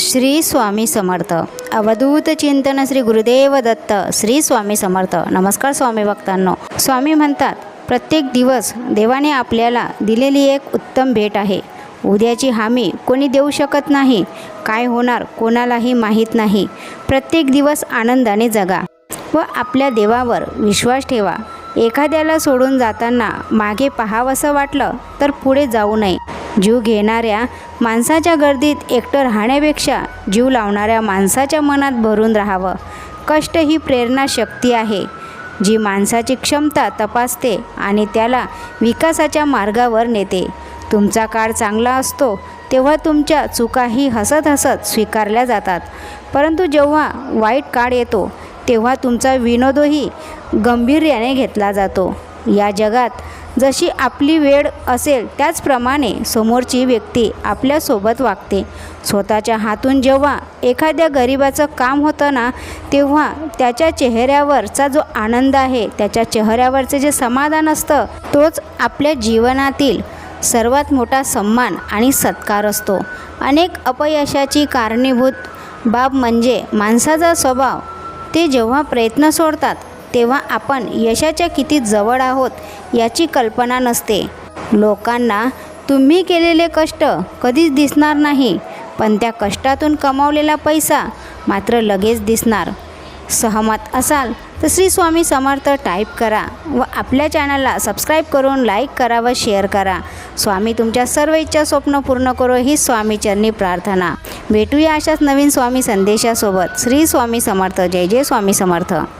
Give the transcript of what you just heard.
श्री स्वामी समर्थ. अवधूत चिंतन श्री गुरुदेव दत्त श्री स्वामी समर्थ. नमस्कार स्वामी भक्तांनो. स्वामी म्हणतात प्रत्येक दिवस देवाने आपल्याला दिलेली एक उत्तम भेट आहे. उद्याची हमी कोणी देऊ शकत नाही. काय होणार कोणालाही माहीत नाही. प्रत्येक दिवस आनंदाने जगा व आपल्या देवावर विश्वास ठेवा. एखाद्याला सोडून जाताना मागे पाहावंसं वाटलं तर पुढे जाऊ नये. जीव घेणाऱ्या माणसाच्या गर्दीत एकटं राहण्यापेक्षा जीव लावणाऱ्या माणसाच्या मनात भरून राहावं. कष्ट ही प्रेरणा शक्ती आहे. जी माणसाची क्षमता तपासते आणि त्याला विकासाच्या मार्गावर नेते. तुमचा काळ चांगला असतो तेव्हा तुमच्या चुकाही हसत हसत स्वीकारल्या जातात. परंतु जेव्हा वाईट काळ येतो तेव्हा तुमचा विनोदही गंभीर्याने घेतला जातो. या जगात जशी आपली वेळ असेल त्याचप्रमाणे समोरची व्यक्ती आपल्यासोबत वागते. स्वतःच्या हातून जेव्हा एखाद्या गरिबाचं काम होतं ना तेव्हा त्याच्या चेहऱ्यावरचा जो आनंद आहे त्याच्या चेहऱ्यावरचे जे समाधान असतं तोच आपल्या जीवनातील सर्वात मोठा सन्मान आणि सत्कार असतो. अनेक अपयशाची कारणीभूत बाब म्हणजे माणसाचा स्वभाव. ते जेव्हा प्रयत्न सोडतात तेव्हा आपण यशाच्या किती जवळ आहोत याची कल्पना नसते. लोकांना तुम्ही केलेले कष्ट कधीच दिसणार नाही पण त्या कष्टातून कमावलेला पैसा मात्र लगेच दिसणार. सहमत असाल तर श्री स्वामी समर्थ टाईप करा व आपल्या चॅनलला सबस्क्राईब करून लाईक करा व शेअर करा. स्वामी तुमच्या सर्व इच्छा स्वप्न पूर्ण करो ही स्वामीचरणी प्रार्थना. भेटूया अशाच नवीन स्वामी संदेशासोबत. श्री स्वामी समर्थ. जय जय स्वामी समर्थ.